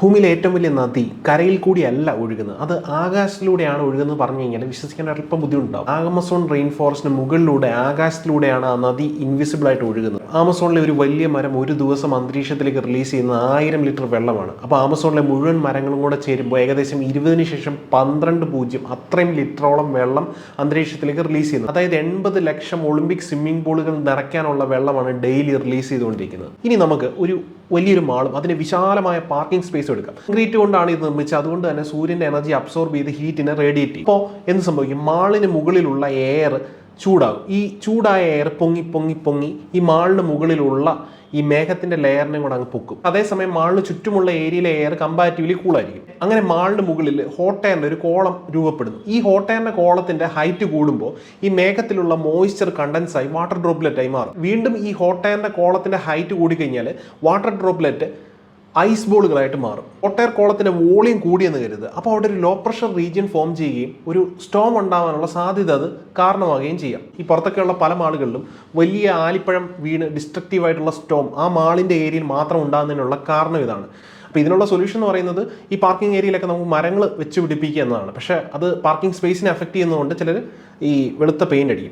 ഭൂമിയിലെ ഏറ്റവും വലിയ നദി കരയിൽ കൂടിയല്ല ഒഴുകുന്നത്. അത് ആകാശത്തിലൂടെയാണ് ഒഴുകുന്നത് പറഞ്ഞു കഴിഞ്ഞാൽ വിശ്വസിക്കാൻ അല്പം ബുദ്ധിമുട്ടുണ്ടാവും. ആമസോൺ റെയിൻ ഫോറസ്റ്റിന് മുകളിലൂടെ ആകാശത്തിലൂടെയാണ് ആ നദി ഇൻവിസിബിൾ ആയിട്ട് ഒഴുകുന്നത്. ആമസോണിലെ ഒരു വലിയ മരം ഒരു ദിവസം അന്തരീക്ഷത്തിലേക്ക് റിലീസ് ചെയ്യുന്ന ആയിരം ലിറ്റർ വെള്ളമാണ്. അപ്പോൾ ആമസോണിലെ മുഴുവൻ മരങ്ങളും കൂടെ ചേരുമ്പോൾ ഏകദേശം ഇരുപതിന് ശേഷം പന്ത്രണ്ട് പൂജ്യം അത്രയും ലിറ്ററോളം വെള്ളം അന്തരീക്ഷത്തിലേക്ക് റിലീസ് ചെയ്യുന്നത് അതായത് എൺപത് ലക്ഷം ഒളിമ്പിക് സ്വിമ്മിംഗ് പൂളുകൾ നിറയ്ക്കാനുള്ള വെള്ളമാണ് ഡെയിലി റിലീസ് ചെയ്തുകൊണ്ടിരിക്കുന്നത്. ഇനി നമുക്ക് ഒരു വലിയൊരു മാളും അതിന് വിശാലമായ പാർക്കിംഗ് സ്പേസ് എടുക്കാം കോൺക്രീറ്റ് കൊണ്ടാണ് ഇത് നിർമ്മിച്ചത്. അതുകൊണ്ട് തന്നെ സൂര്യന്റെ എനർജി അബ്സോർബ് ചെയ്ത് ഹീറ്റിനെ റേഡിയേറ്റ് ചെയ്യും. അപ്പോൾ എന്ത് സംഭവിക്കും? മാളിന് മുകളിലുള്ള എയർ ചൂടാകും. ഈ ചൂടായ എയർ പൊങ്ങി പൊങ്ങി പൊങ്ങി ഈ മാളിന് മുകളിലുള്ള ഈ മേഘത്തിന്റെ ലെയറിനെ കൂടെ അങ്ങ് പൊക്കും. അതേസമയം മാളിന് ചുറ്റുമുള്ള ഏരിയയിലെ എയർ കമ്പാരിറ്റീവ്ലി കൂളായിരിക്കും അങ്ങനെ മാളിന് മുകളിൽ ഹോട്ട് ഒരു കോളം രൂപപ്പെടുന്നു. ഈ ഹോട്ട് കോളത്തിന്റെ ഹൈറ്റ് കൂടുമ്പോൾ ഈ മേഘത്തിലുള്ള മോയ്സ്ചർ കണ്ടൻസ് ആയി വാട്ടർ ഡ്രോപ്ലെറ്റ് ആയി മാറും. വീണ്ടും ഈ ഹോട്ട് കോളത്തിന്റെ ഹൈറ്റ് കൂടിക്കഴിഞ്ഞാൽ വാട്ടർ ഡ്രോപ്ലെറ്റ് ഐസ് ബോളുകളായിട്ട് മാറും. ഒട്ടേർ കോളത്തിന്റെ വോളിയം കൂടിയെന്ന് കരുത് അപ്പോൾ അവിടെ ഒരു ലോ പ്രഷർ റീജിയൻ ഫോം ചെയ്യുകയും ഒരു സ്റ്റോം ഉണ്ടാവാനുള്ള സാധ്യത അത് കാരണമാകുകയും ചെയ്യാം. ഈ പുറത്തൊക്കെയുള്ള പല മാളുകളിലും വലിയ ആലിപ്പഴം വീണ് ഡിസ്ട്രക്റ്റീവ് ആയിട്ടുള്ള സ്റ്റോം ആ മാളിന്റെ ഏരിയയിൽ മാത്രം ഉണ്ടാകുന്നതിനുള്ള കാരണം ഇതാണ്. അപ്പോൾ ഇതിനുള്ള സൊല്യൂഷൻ എന്ന് പറയുന്നത് ഈ പാർക്കിംഗ് ഏരിയയിലൊക്കെ നമുക്ക് മരങ്ങൾ വെച്ച് പിടിപ്പിക്കുക എന്നതാണ്. പക്ഷേ അത് പാർക്കിംഗ് സ്പേസിനെ അഫക്റ്റ് ചെയ്യുന്നതുകൊണ്ട് ചിലർ ഈ വെളുത്ത പെയിന്റ് അടിക്കും.